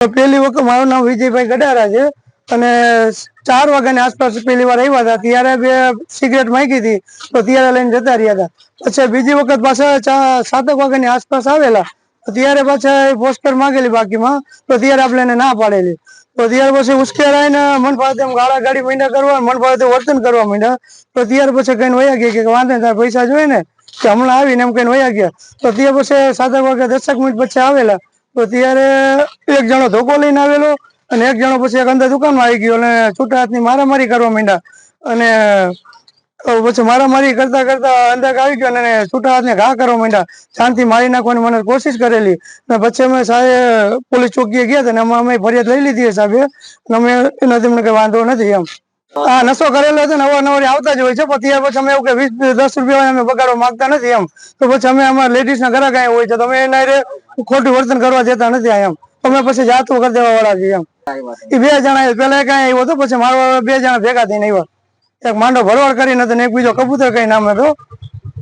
પહેલી વખત મારું નામ વિજયભાઈ ગડારા છે. અને ચાર વાગ્યાની આસપાસ પહેલી વાર આવ્યા હતા. ત્યારે બે સિગરેટ માંગી હતી. તો ત્યારે લઈને જતા રહ્યા હતા. પછી બીજી વખત પાછા સાતક વાગ્યાની આસપાસ આવેલા. ત્યારે પાછા પોસ્ટર માંગેલી બાકીમાં. તો ત્યારે આપણે એને ના પાડેલી. તો ત્યારે પછી ઉશ્કેરાઈને મન ફાવે ગાળા ગાડી મીંડા કરવા, મન ફાવે તેમ વર્તન કરવા માંડ્યા તો ત્યારે પછી કઈ વયા ગયા કે વાંધો નહીં પૈસા જોઈએ ને? કે હમણાં આવીને એમ કઈ વયા ગયા. તો તે પછી સાતક વાગ્યા દસક મિનિટ પછી આવેલા. તો ત્યારે એક જણો ધોકો લઈને આવેલો અને એક જણો પછી એક અંદર દુકાનમાં આવી ગયો અને છૂટા હાથની મારામારી કરવા માંડ્યા. અને પછી મારામારી કરતા કરતા અંદર આવી ગયો અને છૂટા હાથને ઘા કરવા માંડ્યા. શાંતિ મારી નાખવાની મને કોશિશ કરેલી. અને પછી અમે સાહેબ પોલીસ ચોકીએ ગયા હતા અને અમે ફરિયાદ લઈ લીધી સાહેબે. અને અમે એનાથી અમને કઈ વાંધો નથી એમ. હા નશો કરેલો હતો ને અવારનવાર આવતા જ હોય છે. પણ ત્યાર પછી અમે એવું કે વીસ દસ રૂપિયા અમે બગાડવા માંગતા નથી એમ. તો પછી અમે અમારા લેડીઝ ના ઘરા કાંઈ હોય છે. તો અમે એના ખોટું વર્તન કરવા જતા નથી એમ. અમે પછી જાતું કરી દેવા વાળા છીએ એમ. એ બે જણા પેલા કઈ આવ્યો હતો પછી મારવા બે જણા ભેગા થઈને આવ્યા. એક માંડો ભરવાડ કરીને હતો ને એક બીજો કબૂતર કઈ નામ હતો.